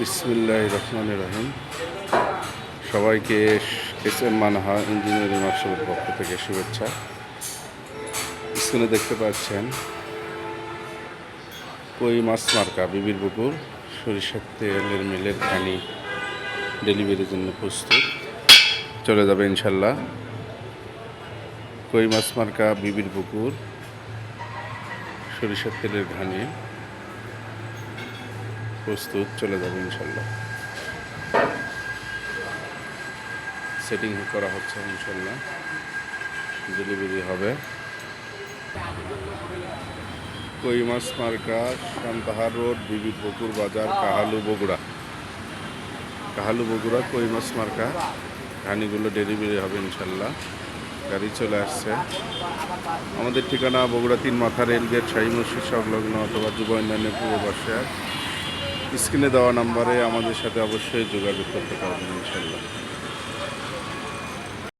বিসমিল্লাহ রহমান রহিম। সবাইকে এস এম মানহা ইঞ্জিনিয়ারিং ওয়ার্কশপের পক্ষ থেকে শুভেচ্ছা। স্ক্রিনে দেখতে পাচ্ছেন কই মাছ মার্কা বিবির পুকুর সরিষার তেলের মিলের খানি ডেলিভারির জন্য প্রস্তুত। চলে যাবে ইনশাল্লাহ। কই মাছ মার্কা বিবির পুকুর সরিষার তেলের ঘানি প্রস্তুত চলে যাবে ইনশাল্লাহ। সেটিং করা হচ্ছে ইনশাল্লাহ। ডেলিভারি হবে। কই মাছ মার্কা সান্তাহার রোড, বিবি পুকুর বাজার, কাহালু বগুড়া। কাহালু বগুড়া, কই মাছ মার্কা। ঘানিগুলো ডেলিভারি হবে ইনশাল্লাহ। গাড়ি চলে আসছে। আমাদের ঠিকানা বগুড়া তিন মাথা রেলগেট শাহী মসজিদ সংলগ্ন অথবা যুব উন্নয়নের পূর্ব পাশে। স্ক্রিনে দেওয়া নাম্বারে আমাদের সাথে অবশ্যই যোগাযোগ করতে পারবেন ইনশাল্লাহ